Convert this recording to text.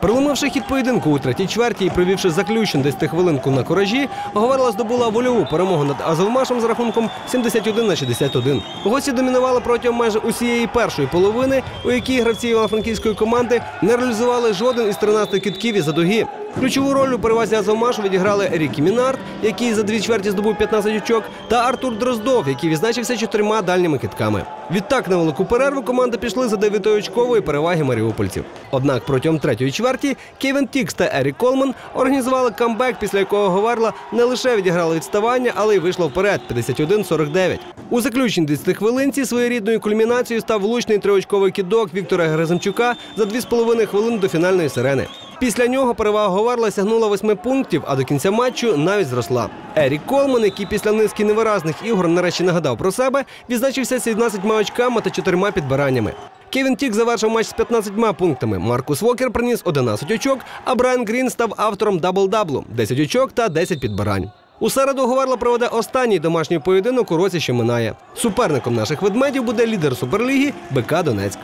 Проломивши хід поєдинку у третій чверті і провівши заключну 10 хвилинку на коражі, Говерла здобула вольову перемогу над Азовмашем з рахунком 71 на 61. Гості домінували протягом майже усієї першої половини, у якій гравці івано-франківської команди не реалізували жоден із 13 китків і за дуги. Ключову роль у перевазі Азовмашу відіграли Рікі Мінард, який за дві чверті здобув 15 очок, та Артур Дроздов, який відзначився чотирма дальніми китками. Відтак на велику перерву команди пішли за дев'ятиочкової переваги маріупольців. Однак протягом третьої чверті Кевін Тікс та Ерік Колман організували камбек, після якого Говерла не лише відіграла відставання, але й вийшла вперед 51-49. У заключній 10 хвилинці своєрідною кульмінацією став влучний триочковий кідок Віктора Гризамчука за 2,5 хвилини до фінальної сирени. Після нього перевага Говерла сягнула 8 пунктів, а до кінця матчу навіть зросла. Ерік Колман, який після низки невиразних ігор нарешті нагадав про себе, відзначився 17 очками та 4 підбираннями. Кевін Тік завершив матч з 15 пунктами. Маркус Вокер приніс 11 очок, а Брайан Грін став автором дабл-даблу – 10 очок та 10 підбирань. У середу Говерла проведе останній домашній поєдинок у році, що минає. Суперником наших ведмедів буде лідер Суперліги БК Донецьк.